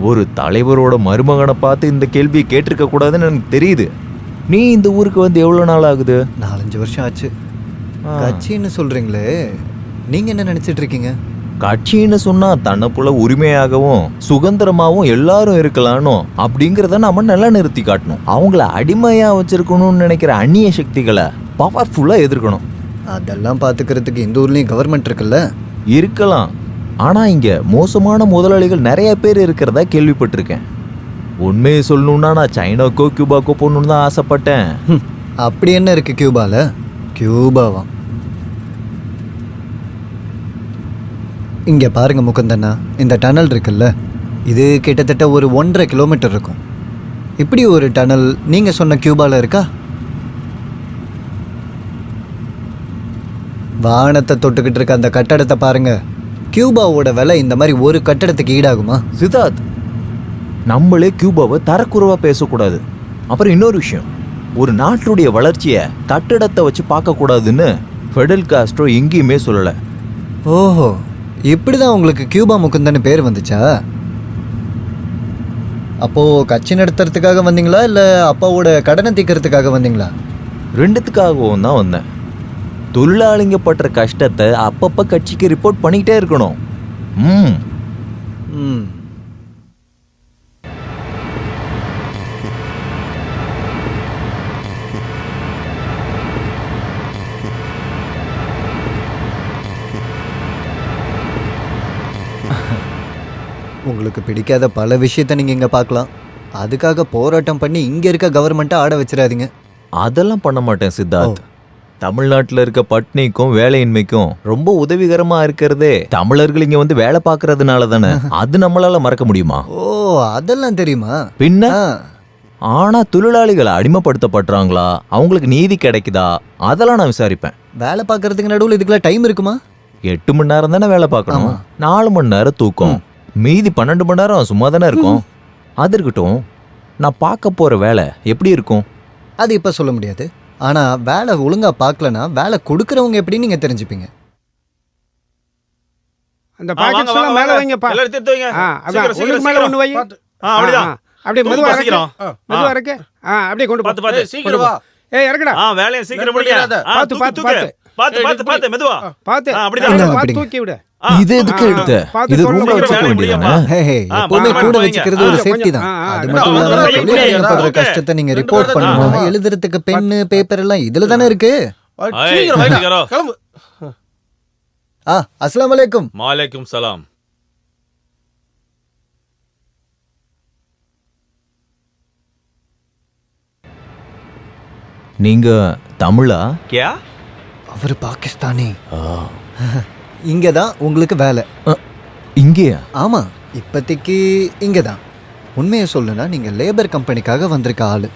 ஒரு தலைவரோட மருமகனை பார்த்து இந்த கேள்வியை கேட்டிருக்க கூடாதுன்னு எனக்கு தெரியுது. நீ இந்த ஊருக்கு வந்து எவ்வளோ நாள் ஆகுது? நாலஞ்சு வருஷம் ஆச்சு. கட்சின்னு சொல்றீங்களே நீங்க என்ன நினைச்சிட்டு இருக்கீங்க? கட்சின்னு சொன்னா தன்னை போல உரிமையாகவும் சுதந்திரமாவும் எல்லாரும் இருக்கலாம்னு அப்படிங்கிறத நாம நல்லா நிறுத்தி காட்டணும். அவங்கள அடிமையா வச்சிருக்கணும்னு நினைக்கிற அந்நிய சக்திகளை பவர்ஃபுல்லா எதிர்க்கணும். அதெல்லாம் பாத்துக்கிறதுக்கு இந்த ஊர்லயும் கவர்மெண்ட் இருக்குல்ல? இருக்கலாம். ஆனால் இங்கே மோசமான முதலாளிகள் நிறைய பேர் இருக்கிறதா கேள்விப்பட்டிருக்கேன். உண்மையை சொல்லணுன்னா நான் சைனாக்கோ கியூபாக்கோ போகணுன்னு தான் ஆசைப்பட்டேன். அப்படி என்ன இருக்கு கியூபாவில் கியூபாவா? இங்கே பாருங்க முகந்தண்ணா இந்த டனல் இருக்குல்ல இது கிட்டத்தட்ட ஒரு ஒன்றரை கிலோமீட்டர் இருக்கும். இப்படி ஒரு டனல் நீங்கள் சொன்ன கியூபாவில் இருக்கா? வானத்தை தொட்டுக்கிட்டு இருக்க அந்த கட்டடத்தை பாருங்கள் கியூபாவோட விலை இந்த மாதிரி ஒரு கட்டடத்துக்கு ஈடாகுமா? சித்தார்த் நம்மளே கியூபாவை தரக்குறைவா பேசக்கூடாது. அப்புறம் இன்னொரு விஷயம் ஒரு நாட்டுடைய வளர்ச்சியை கட்டிடத்தை வச்சு பார்க்கக்கூடாதுன்னு ஃபெடல் காஸ்ட்ரோ எங்கேயுமே சொல்லலை. ஓஹோ இப்படிதான் உங்களுக்கு கியூபா முகுந்தன்னு பேர் வந்துச்சா? அப்போ கட்சி நடத்துறதுக்காக வந்தீங்களா இல்ல அப்பாவோட கடனை தீர்க்கறதுக்காக வந்தீங்களா? ரெண்டுத்துக்காகவும் தான் வந்தேன். தொழிலாளிங்க படுற கஷ்டத்தை அப்பப்போ கட்சிக்கு ரிப்போர்ட் பண்ணிக்கிட்டே இருக்கணும். ம். ம். உங்களுக்கு பிடிக்காத பல விஷயத்த நீங்க இங்க பார்க்கலாம். அதுக்காக போராட்டம் பண்ணி இங்க இருக்க கவர்மெண்ட்டை ஆட வச்சிடாதீங்க. அதெல்லாம் பண்ண மாட்டேன் சித்தார்த். தமிழ்நாட்டில் இருக்க பட்னிக்கும் வேலையின்மைக்கும் ரொம்ப உதவிகரமா இருக்கிறதே தமிழர்கள் இங்க வந்து வேலை பார்க்கறதுனால தானே? அது நம்மளால மறக்க முடியுமா? ஓ அதெல்லாம் தெரியுமா? பின்ன? ஆனா தொழிலாளிகள் அடிமைப்படுத்தப்படுறாங்களா? அவங்களுக்கு நீதி கிடைக்குதா? அதெல்லாம் நான் விசாரிப்பேன். வேலை பார்க்கறதுக்கு நடுவில் இதுக்கெல்லாம் டைம் இருக்குமா? எட்டு மணி நேரம் தானே வேலை பார்க்கணும். நாலு மணி நேரம் தூக்கம். மீதி பன்னெண்டு மணி நேரம் சும்மா தானே இருக்கும் அது இருக்கட்டும். நான் பார்க்க போற வேலை எப்படி இருக்கும்? அது இப்போ சொல்ல முடியாது. ஆனா வேலை ஒழுங்கா பார்க்கலனா வேலை கொடுக்கறவங்க எப்படி நீங்க தெரிஞ்சுப்பீங்க அந்த பாக்கெட்ஸ் எல்லாம் மேல வாங்க. வைங்கப்பா எல்லாரும் எடுத்து வைங்க. ஆ அதான் சீக்கிரம், மேல ஒண்ணு வை. ஆ, அப்படிதான். அப்படியே மெதுவா இறக்கு சீக்கிரம். மெதுவா இறக்கு ஆ அப்படியே கொண்டு போ பாத்து, பாத்து. சீக்கிரம் வா ஏய் இறக்குடா ஆ, வேலையை சீக்கிரம். ஆ, பாத்து, பாத்து. பாத்து. பாத்து, பாத்து. பாத்து, மெதுவா. பாத்து பார்த்து பிடிங்க. தூக்கி விடு இது எதுக்கு எடுத்த? இது ரூம்ல. வச்சுக்க வேண்டியதானே? ஹே ஹே ஆ, எப்பவுமே கூட வச்சுக்கிறது. ஒரு சேஃப்டி தான்? அது மட்டும் இல்லாம ஓகே. கஷ்டத்தை நீங்க ரிப்போர்ட் பண்ணணும். எழுதுறதுக்கு பென்னு பேப்பர் எல்லாம் இதுல தானே இருக்கு. கிளம்பு. ஆ அஸ்ஸலாமு அலைக்கும். மாலைக்கும் சலாம். நீங்க தமிழா? கியா? அவர் பாகிஸ்தானி. இங்க தான் உங்களுக்கு வேலை. இங்கேயா? ஆமா இப்போதைக்கு இங்க தான் உண்மையை சொல்லுனா நீங்க லேபர் கம்பெனிக்காக வந்திருக்க ஆளு.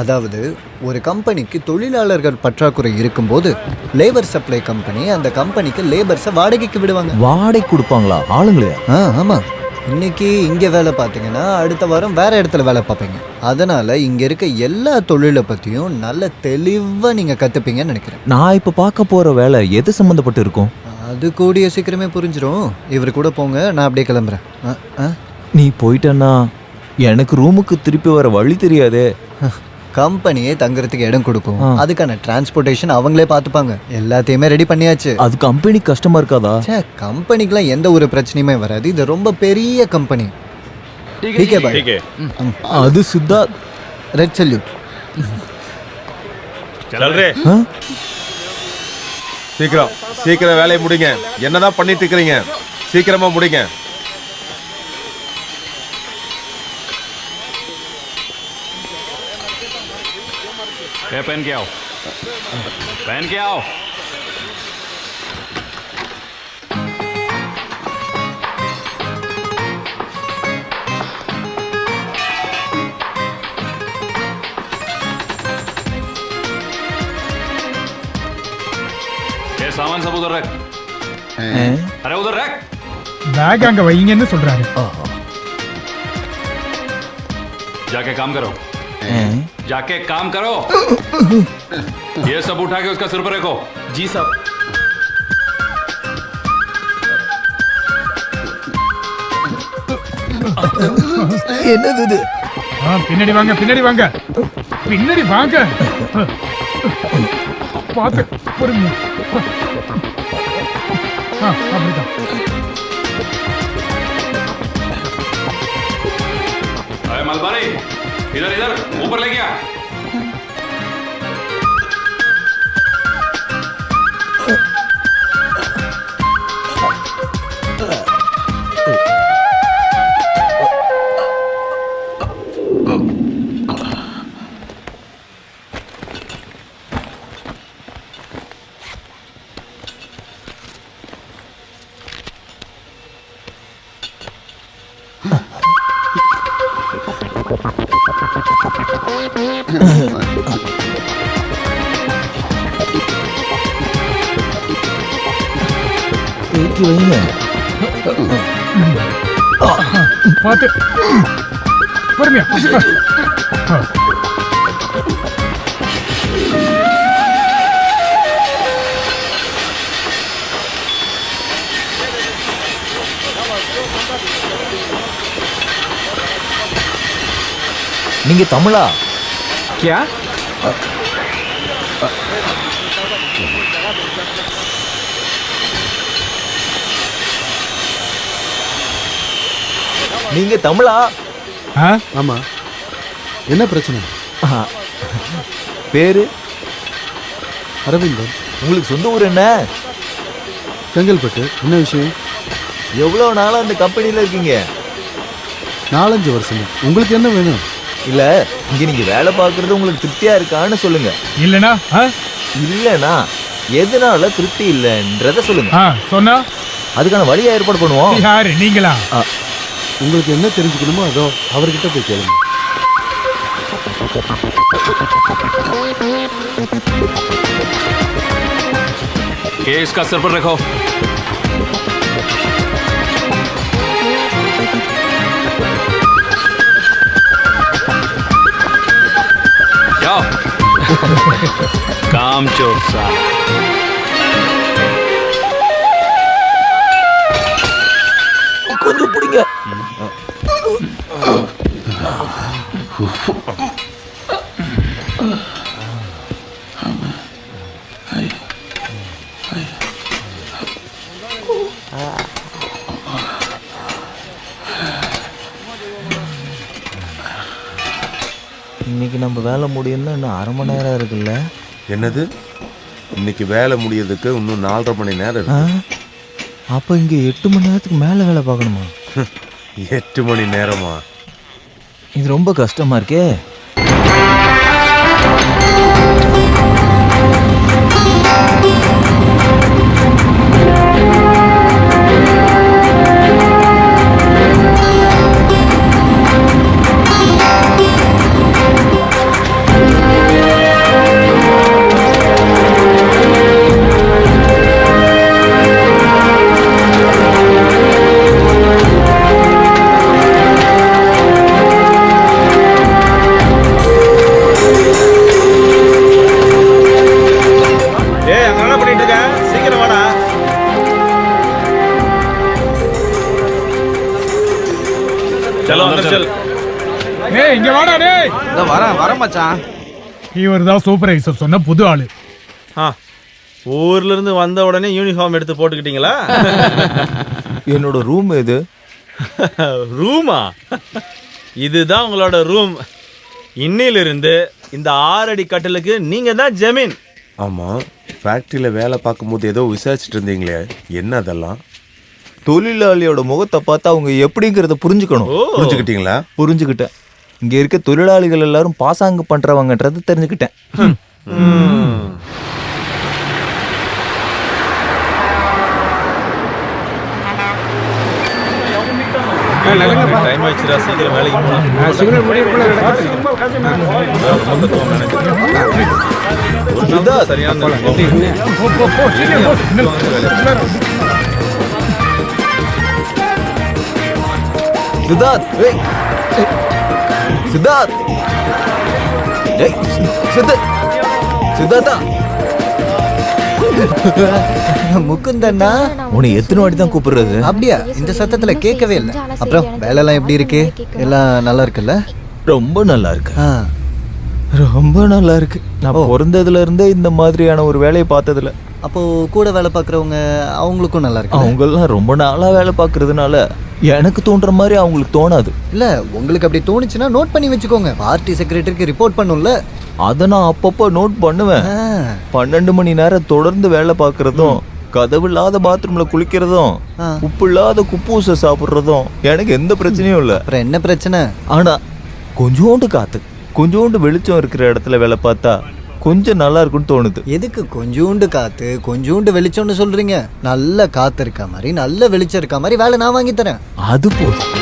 அதாவது ஒரு கம்பெனிக்கு தொழிலாளர்கள் பற்றாக்குறை இருக்கும்போது லேபர் சப்ளை கம்பெனி அந்த கம்பெனிக்கு லேபர்ஸை வாடகைக்கு விடுவாங்க. வாடகை கொடுப்பாங்களா? ஆளுங்களையா? ஆ ஆமாம் இன்னைக்கு இங்கே வேலை பார்த்தீங்கன்னா அடுத்த வாரம் வேற இடத்துல வேலை பார்ப்பீங்க. அதனால இங்கே இருக்க எல்லா தொழிலை பற்றியும் நல்ல தெளிவாக நீங்கள் கற்றுப்பீங்கன்னு நினைக்கிறேன். நான் இப்ப பார்க்க போற வேலை எது சம்மந்தப்பட்டு இருக்கும்? அது கூடிய சீக்கிரமே புரிஞ்சிடும் இவர் கூட போங்க நான் அப்படியே கிளம்புறேன். நீ போயிட்டன்னா எனக்கு ரூமுக்கு திருப்பி வர வழி தெரியாது. கம்பெனியே தங்குறதுக்கு இடம் கொடுக்கும். அதுக்கான டிரான்ஸ்போர்ட்டேஷன் அவங்களே பார்த்துப்பாங்க. எல்லாத்தையுமே ரெடி பண்ணியாச்சு. அது கம்பெனி கஷ்டமா இருக்காதா? சே கம்பெனிக்கெலாம் எந்த ஒரு பிரச்சனையுமே வராது. இது ரொம்ப பெரிய கம்பெனி டிகே பாய். அது சித்தா ரெட் சல்யூட் சீக்கிரம் சீக்கிரம் வேலையை முடிங்க என்னதான் பண்ணிட்டு இருக்கிறீங்க சீக்கிரமா முடிங்க ये पहन के आओ पहन के आओ सामान सब उधर रख ஆ? अरे उधर रख பேக் அங்க வைங்கன்னு சொல்றாரு जाके काम करो ஆ? जाके काम करो ये सब उठा के उसका सिर पर रखो जी साहब என்னது இது ஆ, பின்னாடி வாங்க பின்னாடி வாங்க பின்னாடி வாங்க பார்த்து பொறுங்க ஆ அப்படிதான் अरे मलबारी इधर इधर ऊपर ले गया பார்த்து. பொறுமையா. நீங்க தமிழா? क्या நீங்க தமிழா? ஆ? ஆமா. என்ன பிரச்சனை. பேரு? அரவிந்தன். உங்களுக்கு சொந்த ஊர் என்ன? செங்கல்பட்டு. என்ன விஷயம்? எவ்வளவு நாளா அந்த கம்பெனில இருக்கீங்க? நாலஞ்சு வருஷம். உங்களுக்கு என்ன வேணும்? இல்ல இங்க நீங்க வேலை பார்க்கறது உங்களுக்கு திருப்தியா இருக்கான்னு சொல்லுங்க. இல்லனா? ஆ? இல்லனா எதனால திருப்தி இல்லைன்றத சொல்லுங்க. ஆ சொன்னா? அதுக்கான வழியை ஏற்பாடு பண்ணுவோம். யாரு? நீங்களா? உங்களுக்கு என்ன தெரிஞ்சுக்கணுமோ அதோ அவர்கிட்ட போய் கேளுங்க ये इसका सिर पर रखो जाओ काम चोर साहब இன்னைக்கு நம்ம வேலை முடியும்னா இன்னும் அரை மணி நேரம் இருக்குல்ல? என்னது? இன்னைக்கு வேலை முடியறதுக்கு இன்னும் நாலரை மணி நேரம்? இருக்கு. அப்ப இங்க எட்டு மணி நேரத்துக்கு மேல வேலை பார்க்கணுமா? எட்டு மணி நேரமா? இது ரொம்ப கஷ்டமா இருக்கே. மச்சான். இவர் தான் சூப்பர்வைசர் சொன்ன புது ஆளு. ஆ ஊர்ல இருந்து வந்த உடனே யூனிஃபார்ம் எடுத்து போட்டுக்கிட்டீங்களா? என்னோட ரூம் எது? ரூமா? இதுதான் உங்களோட ரூம் இன்னிலிருந்து இந்த ஆறடி கட்டிலுக்கு நீங்க தான் ஜமீன். ஆமா ஃபேக்டரியில வேலை பார்க்கும்போது ஏதோ விசாரிச்சுட்டு இருந்தீங்களே என்ன அதெல்லாம்? தொழிலாளியோட முகத்தை பார்த்து அவங்க எப்படிங்கிறத புரிஞ்சுக்கணும். புரிஞ்சுக்கிட்டீங்களா? புரிஞ்சுக்கிட்டேன். இங்க இருக்க தொழிலாளிகள் எல்லாரும் பாசாங்கு பண்றவங்கன்றது தெரிஞ்சுக்கிட்டேன் டைம் ஆயிடுச்சுடா சீக்கிரம் வேலைக்கு போகலாம் சரியான சித்தார்த் ஏய். சித்தார்த் சி- சித்த சித்தார்த்தா முகுந்தண்ணா? உன்னை எத்தனை வாட்டி தான் கூப்பிடுறது? அப்படியா? இந்த சத்தத்துல கேட்கவே இல்லை. அப்புறம் வேலைலாம் எப்படி இருக்கு? எல்லாம் நல்லா இருக்குல்ல? ரொம்ப நல்லா இருக்கு. ரொம்ப நல்லா இருக்கு. நான் பிறந்ததுல இருந்தே இந்த மாதிரியான ஒரு வேலையை பார்த்ததுல அப்போ கூட வேலை பார்க்குறவங்க அவங்களுக்கும் நல்லா இருக்கு அவங்கெல்லாம் ரொம்ப நாளா வேலை பார்க்கறதுனால எனக்கு தோன்ற மாதிரி அவங்களுக்கு தோணாது. இல்ல உங்களுக்கு அப்படி தோணுச்சுன்னா நோட் பண்ணி வச்சுக்கோங்க. பார்ட்டி செக்ரட்டரிக்கு ரிப்போர்ட் பண்ணும்ல. அதை நான் அப்பப்போ நோட் பண்ணுவேன். பன்னெண்டு மணி நேரம் தொடர்ந்து வேலை பார்க்கறதும் கதவு இல்லாத பாத்ரூம்ல குளிக்கிறதும். உப்பு இல்லாத குப்பூசை சாப்பிடுறதும் எனக்கு எந்த பிரச்சனையும் இல்லை. அப்புறம் என்ன பிரச்சனை? ஆனா கொஞ்சோண்டு காத்து கொஞ்சோண்டு வெளிச்சம் இருக்கிற இடத்துல வேலை பார்த்தா கொஞ்சம் நல்லா இருக்கும்னு தோணுது. எதுக்கு கொஞ்சூண்டு காத்து கொஞ்சூண்டு வெளிச்சம்னு சொல்றீங்க? நல்ல காத்து இருக்க மாதிரி நல்ல வெளிச்சம் இருக்க மாதிரி வேலை நான் வாங்கி தரேன். அது போதும்.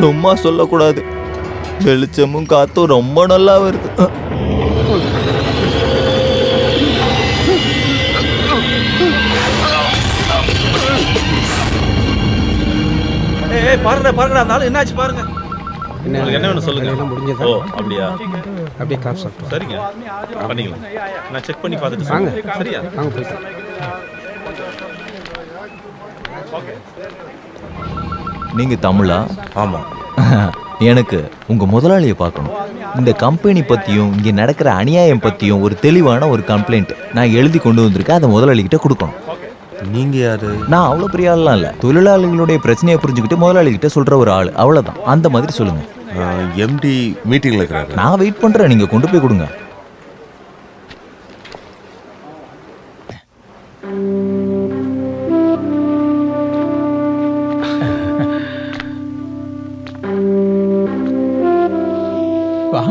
சும்மா சொல்லக்கூடாது. வெளிச்சமும் காத்தும் ரொம்ப நல்லா வருது. ஏய் பாருங்கடா பாருங்கடா அந்த ஆளு என்னாச்சு பாருங்க. உங்களுக்கு என்ன வேணும் சொல்லுங்க. ஓ அப்படியா? அப்படியே காப் சாப்பிட்டோம் சரிங்க. பண்ணிக்கலாம். நான் செக் பண்ணி பார்த்துட்டு வாங்க. சரியா? வாங்க போயிட்டு நீங்க தமிழா? ஆமா. எனக்கு உங்க முதலாளியை பார்க்கணும். இந்த கம்பெனி பத்தியும் இங்க நடக்கிற அநியாயம் பத்தியும் ஒரு தெளிவான ஒரு கம்ப்ளைண்ட் நான் எழுதி கொண்டு வந்திருக்கேன். அதை முதலாளி கிட்ட கொடுக்கணும். நீங்க யாரு? நான் அவ்வளோ பெரிய ஆள்லாம் இல்லை. தொழிலாளிகளுடைய பிரச்சனையை புரிஞ்சுக்கிட்டு முதலாளி கிட்ட சொல்ற ஒரு ஆள். அவ்வளவுதான். அந்த மாதிரி சொல்லுங்க. எம்டி மீட்டிங்ல இருக்கிறாரு. நான் வெயிட் பண்றேன். நீங்க கொண்டு போய் கொடுங்க.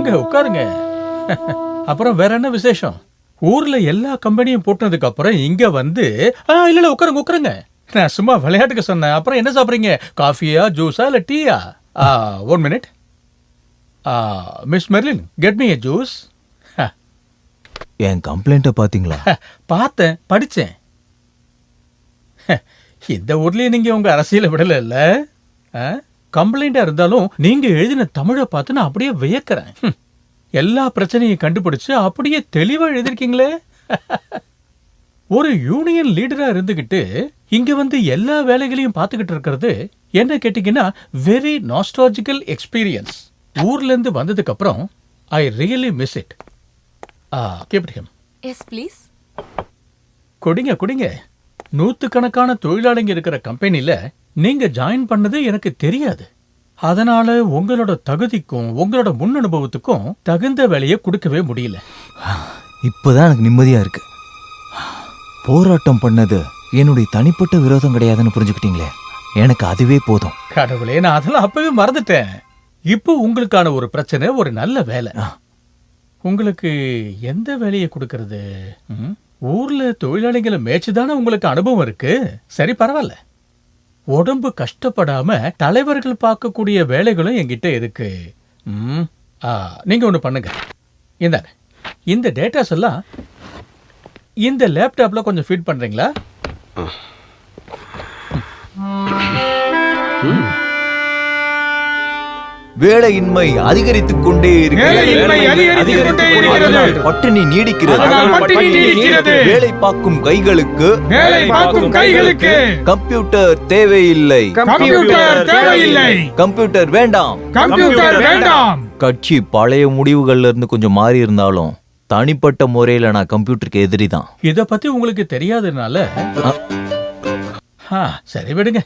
வாங்க உட்காருங்க. அப்புறம் வேற என்ன விசேஷம்? ஊர்ல எல்லா கம்பெனியும் போட்டதுக்கு அப்புறம் இங்க வந்து ஆ, இல்ல இல்ல உட்காருங்க உட்காருங்க. நான் சும்மா விளையாட்டுக்கு சொன்னேன். அப்புறம் என்ன சாப்பிடுறீங்க? காஃபியா ஜூஸா இல்ல டீயா? One minute miss Merlin get me a juice என் கம்ப்ளைண்ட்டை பாத்தீங்களா பார்த்தேன் படிச்சேன். இந்த ஊர்லயே நீங்க உங்க அரசியலை விடல இல்ல? கம்ப்ளைண்டா இருந்தாலும் நீங்க எழுதின தமிழை பார்த்து நான் அப்படியே வியக்கிறேன். எல்லா பிரச்சனையும் கண்டுபிடிச்சு அப்படியே தெளிவா எழுதிருக்கீங்களே ஒரு யூனியன் லீடரா இருந்துகிட்டு இங்க வந்து எல்லா வேலைகளையும் பார்த்துக்கிட்டு இருக்கிறது என்ன கேட்டீங்கன்னா வெரி நாஸ்டாலஜிக்கல் எக்ஸ்பீரியன்ஸ் ஊர்ல இருந்து வந்ததுக்கு அப்புறம் I really miss it capsicum yes please குடிங்க குடிங்க. நூத்துக்கணக்கான தொழிலாளிங்க இருக்கிற கம்பெனில நீங்க ஜாயின் பண்ணது எனக்கு தெரியாது. அதனால உங்களோட தகுதிக்கும் உங்களோட முன் அனுபவத்துக்கும் தகுந்த வேலையை கொடுக்கவே முடியல. இப்பதான் எனக்கு நிம்மதியா இருக்கு. போராட்டம் பண்ணது என்னுடைய தனிப்பட்ட விரோதம் கிடையாதுன்னு புரிஞ்சுக்கிட்டீங்களே? எனக்கு அதுவே போதும். கடவுளே நான் அதெல்லாம் அப்பவே மறந்துட்டேன். இப்போ உங்களுக்கான ஒரு பிரச்சனை ஒரு நல்ல வேலை. உங்களுக்கு எந்த வேலையை கொடுக்கறது? ஊர்ல தொழிலாளிகளை மேய்ச்சுதானே உங்களுக்கு அனுபவம் இருக்கு? சரி பரவாயில்ல. உடம்பு கஷ்டப்படாம தலைவர்கள் பார்க்கக்கூடிய வேலைகளும் என்கிட்ட இருக்கு. ம். ஆ, நீங்க ஒண்ணு பண்ணுங்க. இந்தாங்க இந்த டேட்டாஸ் எல்லாம் இந்த லேப்டாப்ல கொஞ்சம் ஃபீட் பண்றீங்களா? ம். வேலையின்மை அதிகரித்துக் கொண்டே இருக்கிறது. பட்டினி நீடிக்கிறது. அதனால் பட்டினி நீடிக்கிறது. வேலை பார்க்கும் கைகளுக்கு வேலை பார்க்கும் கைகளுக்கு கம்ப்யூட்டர் தேவையில்லை. கம்ப்யூட்டர் தேவையில்லை. கம்ப்யூட்டர் வேண்டாம். கம்ப்யூட்டர் வேண்டாம். கட்சி பழைய முடிவுகள்ல இருந்து கொஞ்சம் மாறி இருந்தாலும் தனிப்பட்ட முறையில நான் கம்ப்யூட்டருக்கு எதிரி தான் இத பத்தி உங்களுக்கு தெரியாதனால. ஆ, சரி விடுங்க.